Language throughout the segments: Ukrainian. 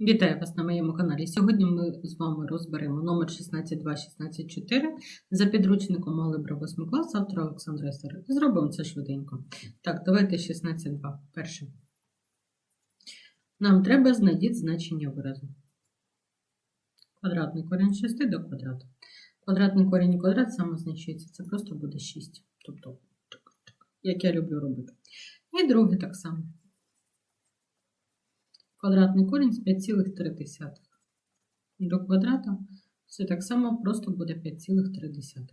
Вітаю вас на моєму каналі. Сьогодні ми з вами розберемо номер 162-164 за підручником Алgebra 8 клас автора Олександра Сера. Зробимо це швиденько. Так, давайте 16.2. Перше. Нам треба знайти значення виразу. Квадратний корінь 6 до квадрату. Квадратний корінь і квадрат самозначується. Це просто буде 6. Тобто, як я люблю робити. І друге так само. Квадратний корінь з 5,3. До квадрата все так само просто буде 5,3.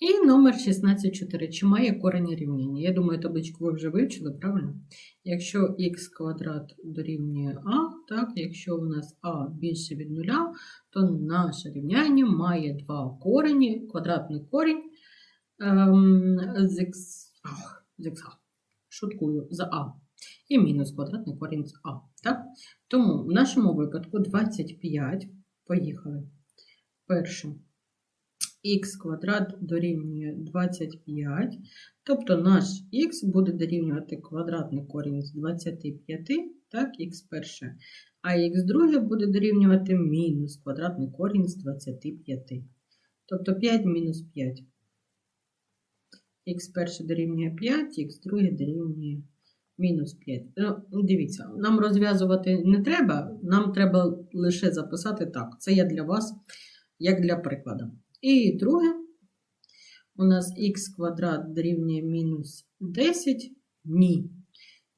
І номер 16,4. Чи має корені рівняння? Я думаю, табличку ви вже вивчили, правильно? Якщо х квадрат дорівнює а, так, якщо у нас а більше від нуля, то наше рівняння має два корені, квадратний корінь ем, з х, ах, з шуткую, за а і мінус квадратний корінь з А. Так? Тому в нашому випадку 25, поїхали. Перше, х квадрат дорівнює 25, тобто наш х буде дорівнювати квадратний корінь з 25, так, х перше, а х друге буде дорівнювати мінус квадратний корінь з 25. Тобто 5 мінус 5. Х перше дорівнює 5, х друге дорівнює Мінус 5. Ну, дивіться, нам розв'язувати не треба, нам треба лише записати так. Це я для вас, як для прикладу. І друге, у нас х квадрат дорівнює мінус 10. Ні.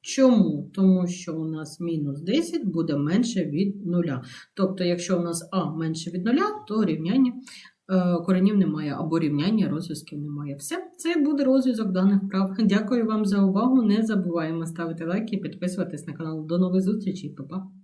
Чому? Тому що у нас мінус 10 буде менше від 0. Тобто, якщо у нас а менше від 0, то рівняння коренів немає або рівняння розв'язків немає. Все, це буде розв'язок даних прав. Дякую вам за увагу. Не забуваємо ставити лайки підписуватись на канал. До нових зустрічей, Па-па!